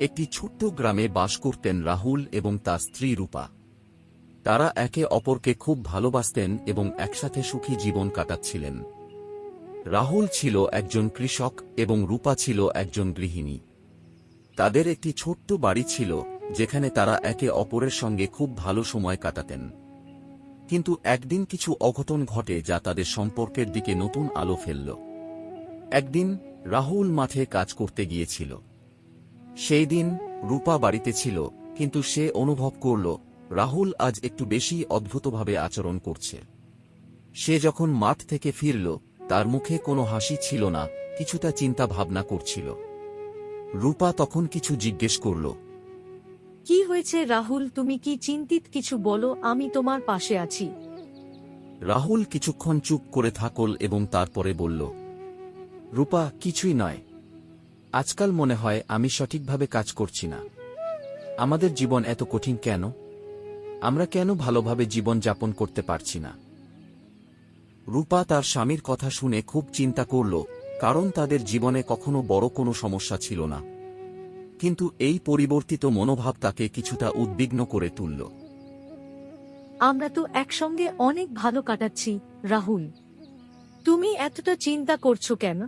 একটি ছোট্ট গ্রামে বাস করতেন রাহুল এবং তার স্ত্রী রূপা। তারা একে অপরকে খুব ভালোবাসতেন এবং একসাথে সুখী জীবন কাটাচ্ছিলেন। রাহুল ছিল একজন কৃষক এবং রূপা ছিল একজন গৃহিণী। তাদের একটি ছোট্ট বাড়ি ছিল, যেখানে তারা একে অপরের সঙ্গে খুব ভালো সময় কাটাতেন। কিন্তু একদিন কিছু অঘটন ঘটে যা তাদের সম্পর্কের দিকে নতুন আলো ফেলল। একদিন রাহুল মাঠে কাজ করতে গিয়েছিল। সেই দিন রূপা বাড়িতে ছিল কিন্তু সে অনুভব করল রাহুল আজ একটু বেশি অদ্ভুতভাবে আচরণ করছে। সে যখন মাঠ থেকে ফিরল তার মুখে কোনো হাসি ছিল না কিছুটা চিন্তা ভাবনা করছিল। রূপা তখন কিছু জিজ্ঞেস করল কি হয়েছে রাহুল? তুমি কি চিন্তিত? কিছু বলো আমি তোমার পাশে আছি। রাহুল কিছুক্ষণ চুপ করে থাকল এবং তারপরে বলল রূপা কিছুই নয়। আজকাল মনে হয় আমি সঠিকভাবে কাজ করছি না। আমাদের জীবন এত কঠিন কেন? আমরা কেন ভালোভাবে জীবন যাপন করতে পারছি না? রূপা তার স্বামীর কথা শুনে খুব চিন্তা করল, কারণ তাদের জীবনে কখনো বড় কোনো সমস্যা ছিল না। কিন্তু এই পরিবর্তিত মনোভাব তাকে কিছুটা উদ্বিগ্ন করে তুলল। আমরা তো একসঙ্গে অনেক ভালো কাটাচ্ছি, রাহুল। তুমি এতটা চিন্তা করছ কেন?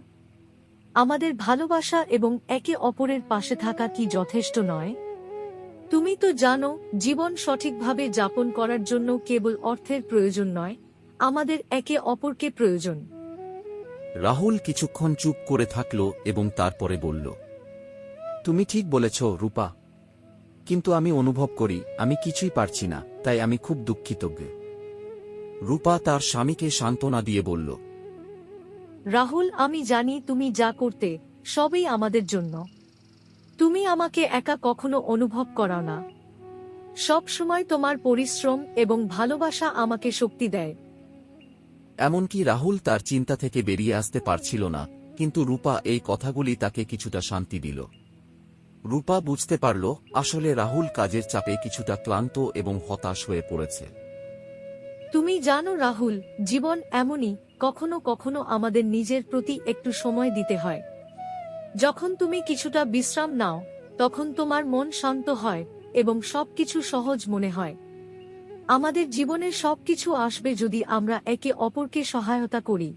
আমাদের ভালোবাসা এবং একে অপরের পাশে থাকা কি যথেষ্ট নয়? তুমি তো জানো, জীবন সঠিকভাবে যাপন করার জন্য কেবল অর্থের প্রয়োজন নয়, আমাদের একে অপরকে প্রয়োজন। রাহুল কিছুক্ষণ চুপ করে থাকল এবং তারপরে বলল, তুমি ঠিক বলেছ, রূপা। কিন্তু আমি অনুভব করি, আমি কিছুই পারছি না, তাই আমি খুব দুঃখিত রূপা তার স্বামীকে সান্ত্বনা দিয়ে বলল রাহুল আমি জানি তুমি যা করতে সবই আমাদের জন্য। তুমি আমাকে একা কখনো অনুভব করাও না। সব সময় তোমার পরিশ্রম এবং ভালোবাসা আমাকে শক্তি দেয়। এমনকি রাহুল তার চিন্তা থেকে বেরিয়ে আসতে পারছিল না কিন্তু রূপা এই কথাগুলি তাকে কিছুটা শান্তি দিল। রূপা বুঝতে পারল আসলে রাহুল কাজের চাপে কিছুটা ক্লান্ত এবং হতাশ হয়ে পড়েছে। তুমি জানো রাহুল জীবন এমনই কখনো কখনো আমাদের নিজের প্রতি একটু সময় দিতে হয়। যখন তুমি কিছুটা বিশ্রাম নাও, তখন তোমার মন শান্ত হয় এবং সবকিছু সহজ মনে হয়। আমাদের জীবনে সবকিছু আসবে যদি আমরা একে অপরকে সহায়তা করি।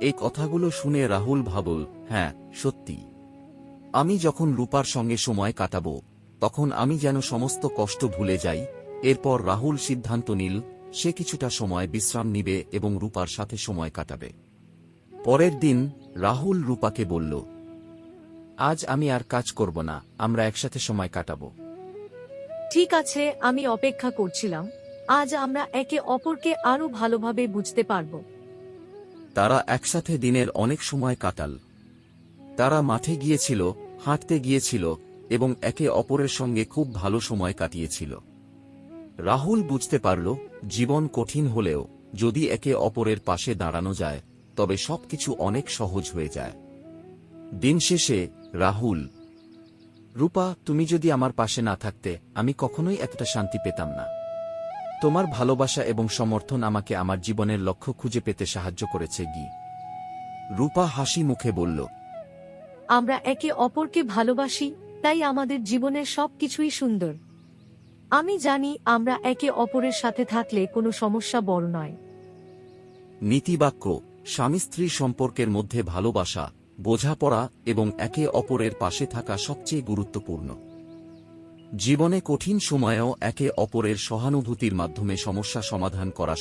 এই কথাগুলো শুনে রাহুল ভাবল হ্যাঁ সত্যি। আমি যখন রূপার সঙ্গে সময় কাটাব, তখন আমি যেন সমস্ত কষ্ট ভুলে যাই। এরপর রাহুল সিদ্ধান্ত নিল সে কিছুটা সময় বিশ্রাম নিবে এবং রূপার সাথে সময় কাটাবে। পরের দিন রাহুল রূপাকে বলল আজ আমি আর কাজ করব না আমরা একসাথে সময় কাটাবো। ঠিক আছে আমি অপেক্ষা করছিলাম। আজ আমরা একে অপরকে আরও ভালোভাবে বুঝতে পারব। তারা একসাথে দিনের অনেক সময় কাটাল। তারা মাঠে গিয়েছিল হাঁটতে গিয়েছিল এবং একে অপরের সঙ্গে খুব ভালো সময় কাটিয়েছিল। রাহুল বুঝতে পারল, জীবন কঠিন হলেও যদি একে অপরের পাশে দাঁড়ানো যায়, তবে সবকিছু অনেক সহজ হয়ে যায়। দিন শেষে, রাহুল, রূপা, তুমি যদি আমার পাশে না থাকতে, আমি কখনোই এতটা শান্তি পেতাম না। তোমার ভালোবাসা এবং সমর্থন আমাকে আমার জীবনের লক্ষ্য খুঁজে পেতে সাহায্য করেছে গি। রূপা হাসি মুখে বলল, আমরা একে অপরকে ভালোবাসি, তাই আমাদের জীবনের সবকিছুই সুন্দর। আমি জানি আমরা একে অপরের সাথে থাকলে কোনো সমস্যা বড় নয়। নীতিবাক্য, স্বামী স্ত্রী সম্পর্কের মধ্যে ভালোবাসা, বোঝাপড়া এবং একে অপরের পাশে থাকা সবচেয়ে গুরুত্বপূর্ণ। জীবনে কঠিন সময়েও একে অপরের সহানুভূতির মাধ্যমে সমস্যা সমাধান করা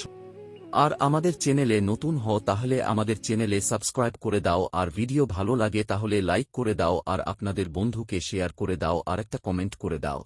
আর আমাদের চ্যানেলে নতুন হও তাহলে আমাদের চ্যানেলে সাবস্ক্রাইব করে দাও আর ভিডিও ভালো লাগে তাহলে লাইক করে দাও আর আপনাদের বন্ধুকে শেয়ার করে দাও আর একটা কমেন্ট করে দাও।